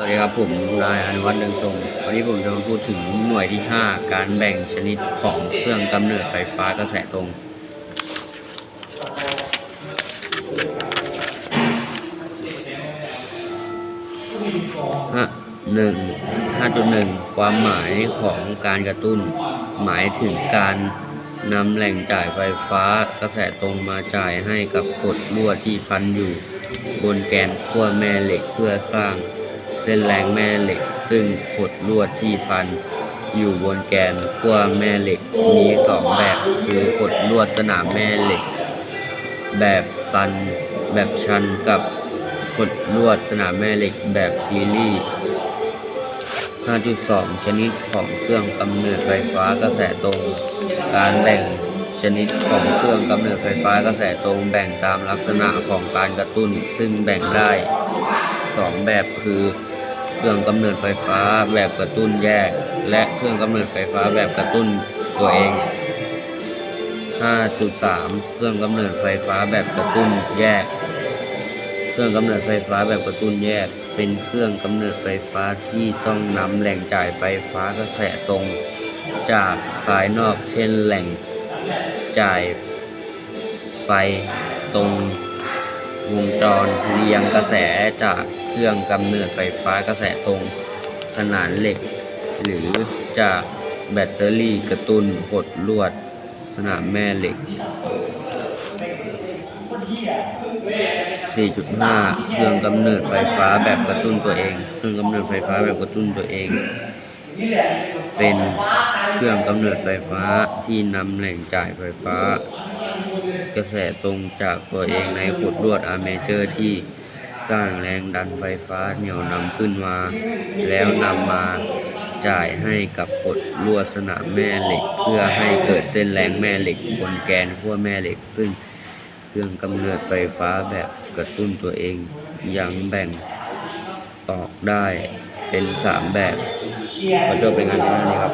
สวัสดีครับผมนายอนุวัฒน์เรืองทรงวันนี้ผมจะมาพูดถึงหน่วยที่ 5 การแบ่งชนิดของเครื่องกำเนิดไฟฟ้ากระแสตรงห้าหนึ่งห้าจุดหนึ่งความหมายของการกระตุ้น หมายถึงการนำแหล่งจ่ายไฟฟ้ากระแสตรงมาจ่ายให้กับกดลวดที่พันอยู่ บนแกนขั้วแม่เหล็กเพื่อสร้าง ส้นแรงแม่เหล็ก ซึ่งขดลวดที่พันอยู่บนแกนขั้วแม่เหล็กมีสองแบบคือขดลวดสนามแม่เหล็ก แบบซันแบบชันกับขดลวดสนามแม่เหล็กแบบซีรีส์5.2 ชนิดของเครื่องกำเนิดไฟฟ้ากระแสตรง การแบ่งชนิดของเครื่องกำเนิดไฟฟ้ากระแสตรงแบ่งตามลักษณะของการกระตุ้น ซึ่งแบ่งได้ 2 แบบคือ เครื่องกำเนิดไฟฟ้าแบบกระตุ้นแยก และเครื่องกำเนิดไฟฟ้าแบบกระตุ้นตัวเอง 5.3 เครื่องกำเนิดไฟฟ้าแบบกระตุ้นแยก เครื่องกำเนิดไฟฟ้าแบบกระตุ้นแยก เป็นเครื่องกำเนิดไฟฟ้าที่ต้องนำแหล่งจ่ายไฟฟ้ากระแสตรง จากภายนอกเช่นแหล่งจ่ายไฟตรง วงจรเรียงกระแสจากเครื่องกำเนิดไฟฟ้ากระแสตรงขนานเหล็ก หรือจากแบตเตอรี่กระตุ้นหดลวด สนามแม่เหล็ก 4.5 เครื่องกำเนิดไฟฟ้าแบบกระตุ้นตัวเอง เครื่องกำเนิดไฟฟ้าแบบกระตุ้นตัวเอง เป็นเครื่องกำเนิดไฟฟ้าที่นำแหล่งจ่ายไฟฟ้า กระแสตรงจากตัวเองในขดลวดอาร์เมเจอร์ที่สร้างแรงดันไฟฟ้าเหนี่ยวนำขึ้นมา แล้วนำมาจ่ายให้กับกดลวดสนามแม่เหล็ก เพื่อให้เกิดเส้นแรงแม่เหล็กบนแกนขั้วแม่เหล็ก ซึ่งเครื่องกำเนิดไฟฟ้าแบบกระตุ้นตัวเองยังแบ่งออกได้เป็นสามแบบก็จบเป็นงานเท่านี้ครับ